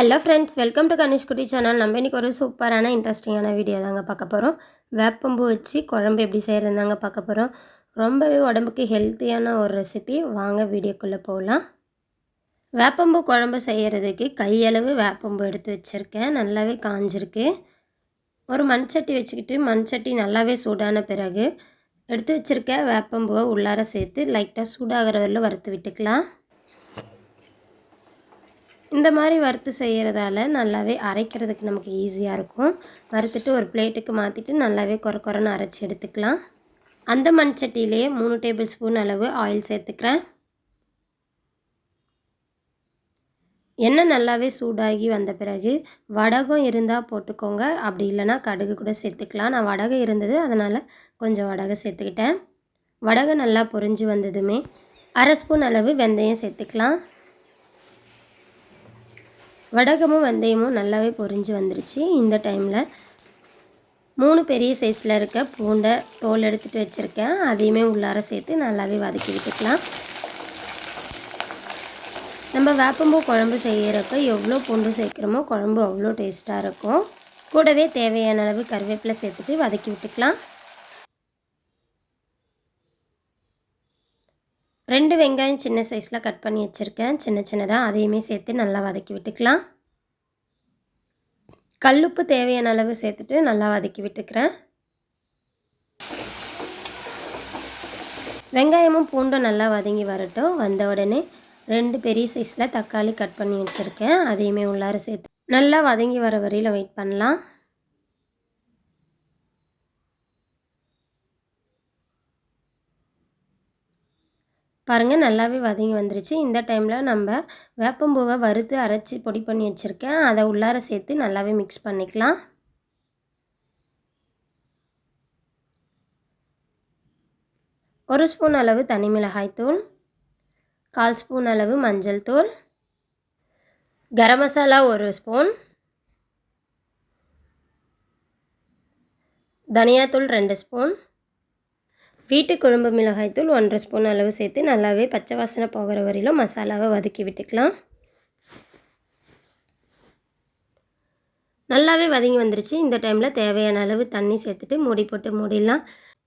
Hello friends welcome to Ganeshkutty channel நம்ம இன்றைக்கி ஒரு சூப்பரான இன்ட்ரெஸ்டிங்கான வீடியோ தாங்க பார்க்க போகிறோம் வேப்பம்பூ வச்சு குழம்பு எப்படி செய்கிறதாங்க பார்க்க போகிறோம் ரொம்பவே உடம்புக்கு ஹெல்த்தியான ஒரு ரெசிபி வாங்க வீடியோக்குள்ளே போகலாம் வேப்பம்பூ குழம்பு செய்கிறதுக்கு கையளவு வேப்பம்பூ எடுத்து வச்சுருக்கேன். நல்லாவே காஞ்சிருக்கு. ஒரு மண்சட்டி வச்சுக்கிட்டு மண்சட்டி நல்லாவே சூடான பிறகு எடுத்து வச்சுருக்க வேப்பம்பூவை உள்ளார சேர்த்து லைட்டாக சூடாகிற வரல வறுத்து விட்டுக்கலாம். இந்த மாதிரி வறுத்து செய்கிறதால நல்லாவே அரைக்கிறதுக்கு நமக்கு ஈஸியாக இருக்கும். வறுத்துட்டு ஒரு பிளேட்டுக்கு மாற்றிட்டு நல்லாவே குறை குறைன்னு அரைச்சி எடுத்துக்கலாம். அந்த மண்சட்டியிலே மூணு டேபிள் ஸ்பூன் அளவு ஆயில் சேர்த்துக்கிறேன். எண்ணெய் நல்லாவே சூடாகி வந்த பிறகு வடகம் இருந்தால் போட்டுக்கோங்க. அப்படி இல்லைனா கடுகு கூட சேர்த்துக்கலாம். நான் வடகம் இருந்தது அதனால் கொஞ்சம் வடகம் சேர்த்துக்கிட்டேன். வடகம் நல்லா பொரிஞ்சு வந்ததுமே அரை ஸ்பூன் அளவு வெந்தயம் சேர்த்துக்கலாம். வடகமும் வெந்தயமும் நல்லாவே பொரிஞ்சு வந்துருச்சு இந்த டைமில். மூணு பெரிய சைஸில் இருக்க பூண்டை தோல் எடுத்துகிட்டு வச்சுருக்கேன். அதையுமே உள்ளார சேர்த்து நல்லாவே வதக்கி விட்டுக்கலாம். நம்ம வேப்பம்பூ குழம்பு செய்கிறப்ப எவ்வளோ பூண்டு சேர்க்குறோமோ குழம்பு அவ்வளோ டேஸ்ட்டாக இருக்கும். கூடவே தேவையான அளவு கருவேப்பிலை சேர்த்துட்டு வதக்கி விட்டுக்கலாம். ரெண்டு வெங்காயம் சின்ன சைஸில் கட் பண்ணி வச்சுருக்கேன். சின்ன சின்னதாக அதையுமே சேர்த்து நல்லா வதக்கி விட்டுக்கலாம். கல்லுப்பு தேவையான அளவு சேர்த்துட்டு நல்லா வதக்கி விட்டுக்கிறேன். வெங்காயமும் பூண்டும் நல்லா வதங்கி வரட்டும். வந்த உடனே ரெண்டு பெரிய சைஸில் தக்காளி கட் பண்ணி வச்சுருக்கேன். அதையுமே உள்ளார சேர்த்து நல்லா வதங்கி வர வரையில் வெயிட் பண்ணலாம். பாருங்கள் நல்லாவே வதங்கி வந்துருச்சு. இந்த டைமில் நம்ம வேப்பம்பூவை வறுத்து அரைச்சி பொடி பண்ணி வச்சுருக்கேன். அதை உள்ளார சேர்த்து நல்லாவே மிக்ஸ் பண்ணிக்கலாம். ஒரு ஸ்பூன் அளவு தனி மிளகாய் தூள் கால் ஸ்பூன் அளவு மஞ்சள் தூள் கரம் மசாலா ஒரு ஸ்பூன் தனியாத்தூள் ரெண்டு ஸ்பூன் வீட்டு குழம்பு மிளகாய்த்தூள் ஒன்றரை ஸ்பூன் அளவு சேர்த்து நல்லாவே பச்சை வாசனை போகிற வரையிலும் மசாலாவை வதக்கி விட்டுக்கலாம். நல்லாவே வதங்கி வந்துருச்சு. இந்த டைமில் தேவையான அளவு தண்ணி சேர்த்துட்டு மூடி போட்டு மூடிடலாம்.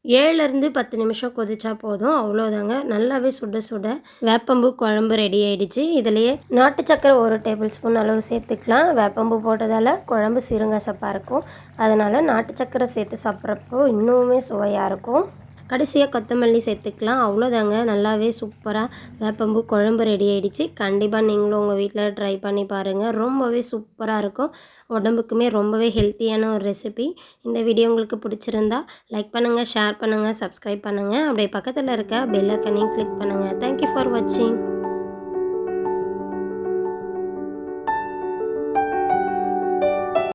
ஏழுலேருந்து பத்து நிமிஷம் கொதிச்சா போதும். அவ்வளோதாங்க நல்லாவே சுட சுட வேப்பம்பூ குழம்பு ரெடி ஆகிடுச்சு இதுலேயே நாட்டு சக்கரை ஒரு டேபிள் ஸ்பூன் அளவு சேர்த்துக்கலாம். வேப்பம்பூ போட்டதால் குழம்பு சிறுங்கசப்பாக இருக்கும். அதனால் நாட்டு சக்கரை சேர்த்து சாப்பிட்றப்போ இன்னுமே சுவையாக இருக்கும். கடைசியாக கொத்தமல்லி சேர்த்துக்கலாம். அவ்வளோதாங்க நல்லாவே சூப்பராக வேப்பம்பூ குழம்பு ரெடி ஆகிடுச்சு கண்டிப்பாக நீங்களும் உங்கள் வீட்டில் ட்ரை பண்ணி பாருங்கள் ரொம்பவே சூப்பராக இருக்கும். உடம்புக்குமே ரொம்பவே ஹெல்த்தியான ஒரு ரெசிபி இந்த வீடியோ உங்களுக்கு பிடிச்சிருந்தா லைக் பண்ணுங்கள் ஷேர் பண்ணுங்கள் சப்ஸ்கிரைப் பண்ணுங்கள் அப்படியே பக்கத்தில் இருக்க பெல்லக்கனையும் கிளிக் பண்ணுங்கள் தேங்க்யூ ஃபார் வாட்சிங்